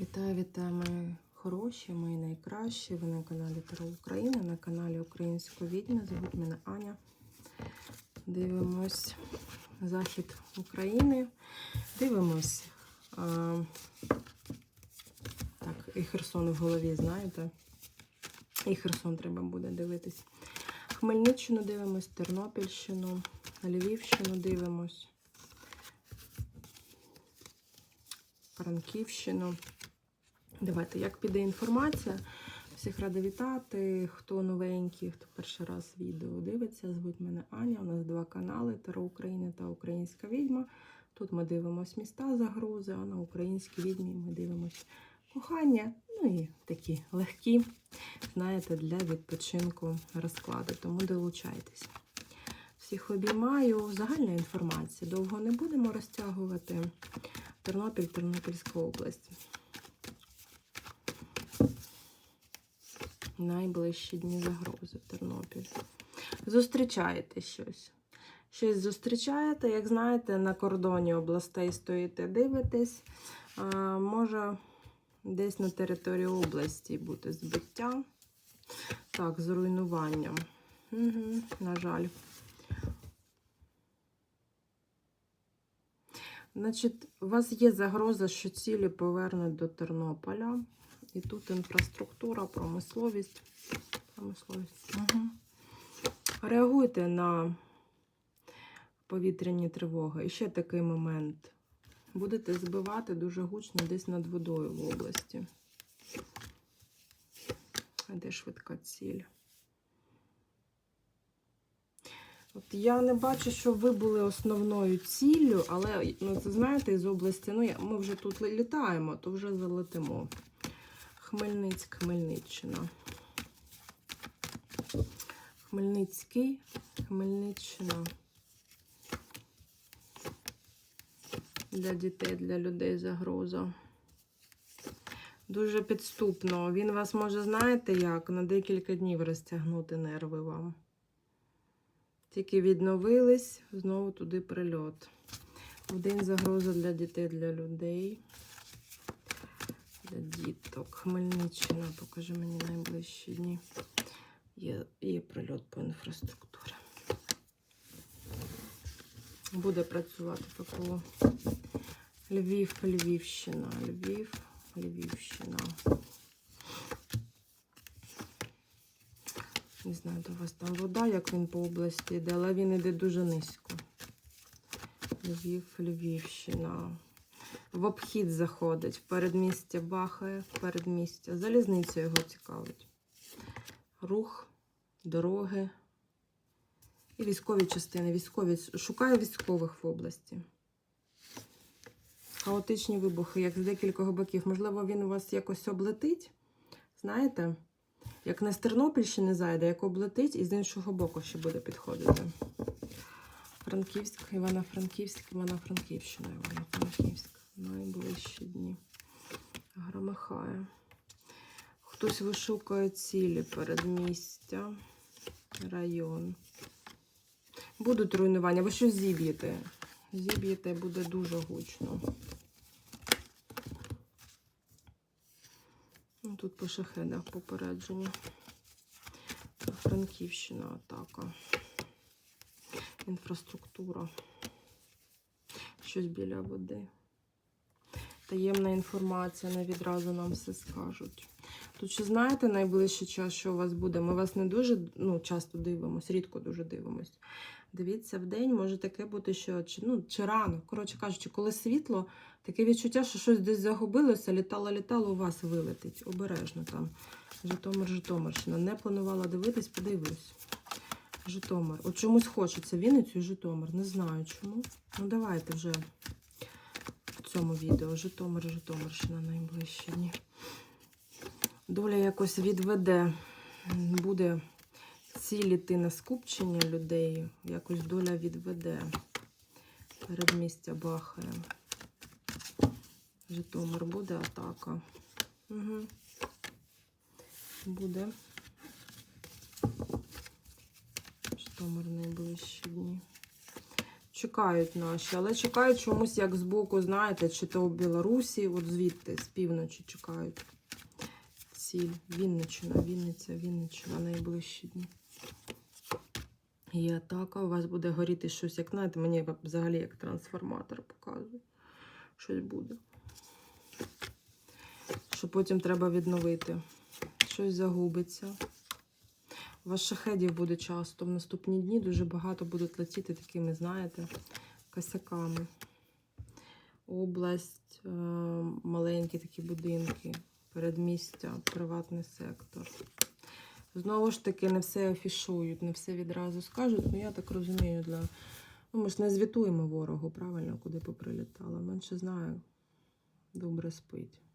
Вітаю, вітаю, мої хороші, мої найкращі. Ви на каналі Таро України, на каналі Української відьми. Звуть мене Аня. Дивимось захід України. Дивимось. А, так, і Херсон в голові, знаєте. І Херсон треба буде дивитись. Хмельниччину дивимось, Тернопільщину, Львівщину дивимось. Франківщину. Давайте, як піде інформація. Всіх рада вітати. Хто новенький, хто перший раз відео дивиться, звуть мене Аня. У нас два канали Таро України та Українська відьма. Тут ми дивимося міста загрози, а на українській відьмі ми дивимося кохання. Ну і такі легкі, знаєте, для відпочинку розклади. Тому долучайтесь. Всіх обіймаю. Загальна інформація. Довго не будемо розтягувати. Тернопіль, Тернопільська область. Найближчі дні загрози Тернопіль. Зустрічаєте щось. Щось зустрічаєте, як знаєте, на кордоні областей стоїте, дивитесь. А, може, десь на території області бути збиття. Так, з руйнуванням. Угу, на жаль. Значить, у вас є загроза, що цілі повернуть до Тернополя. І тут інфраструктура, промисловість. промисловість. Угу. Реагуйте на повітряні тривоги. І ще такий момент. Будете збивати дуже гучно десь над водою в області. А Де швидка ціль? От я не бачу, що ви були основною ціллю, але ну, це знаєте, із області, ну ми вже тут літаємо, то вже залетимо. Хмельницьк, Хмельниччина. Хмельницький, Хмельниччина. Для дітей, для людей загроза. Дуже підступно. Він вас може, знаєте як, на декілька днів розтягнути нерви вам. Тільки відновились, знову туди прильот. В загроза для дітей, для людей. Для діток. Хмельниччина, покажи мені найближчі дні. Є, є прильот по інфраструктурі. Буде працювати ППО. Львів, Львівщина, Львів, Львівщина. Не знаю, де у вас там вода, як він по області йде, але він йде дуже низько. Львів, Львівщина. В обхід заходить, в передмістя бахає, в передмістя. Залізниця його цікавить. Рух, дороги і військові частини. Військові. Шукає військових в області. Хаотичні вибухи, як з декількох боків. Можливо, він у вас якось облетить. Знаєте? Як не з Тернопільщини зайде, як облетить, і з іншого боку ще буде підходити. Франківськ, Івано-Франківськ, Івано-Франківщина, Івано-Франківськ. Найближчі дні. Громихає. Хтось вишукує цілі передмістя, район. Будуть руйнування. Ви що зіб'єте? Зіб'єте буде дуже гучно. Ну, Тут по шахедах попередження. Франківщина атака. Інфраструктура. Щось біля води. Таємна інформація, не відразу нам все скажуть. Тут ще знаєте найближчий час, що у вас буде? Ми вас не дуже ну, часто дивимося, рідко дуже дивимось. Дивіться в день, може таке бути, що чи, ну, чи рано. Коротше кажучи, коли світло, таке відчуття, що щось десь загубилося, літало, літало, у вас вилетить. Обережно там. Житомир, Житомирщина. Не планувала дивитись, подивлюсь. Житомир. От чомусь хочеться Вінницю і Житомир. Не знаю чому. Ну, давайте вже цьому відео. Житомир, Житомирщина найближчі дні. Доля якось відведе. Буде ціліти на скупчення людей. Якось доля відведе. Передмістя бахає. Житомир буде атака. Угу. Буде. Житомир найближчі дні. Чекають наші, але чекають чомусь як збоку, знаєте, чи то в Білорусі, от звідти, з півночі чекають. Ціль. Вінниччина, Вінниця, Вінниччина найближчі дні. І атака, у вас буде горіти щось, як знаєте, мені взагалі як трансформатор показує. Щось буде. Що потім треба відновити. Щось загубиться. У вас шахедів буде часто. В наступні дні дуже багато будуть летіти такими, знаєте, косяками. Область, е, маленькі такі будинки, передмістя, приватний сектор. Знову ж таки, не все афішують, не все відразу скажуть. Ну, я так розумію, для. Ну, ми ж не звітуємо ворогу, правильно, куди поприлітало. Менше знаю, добре спить.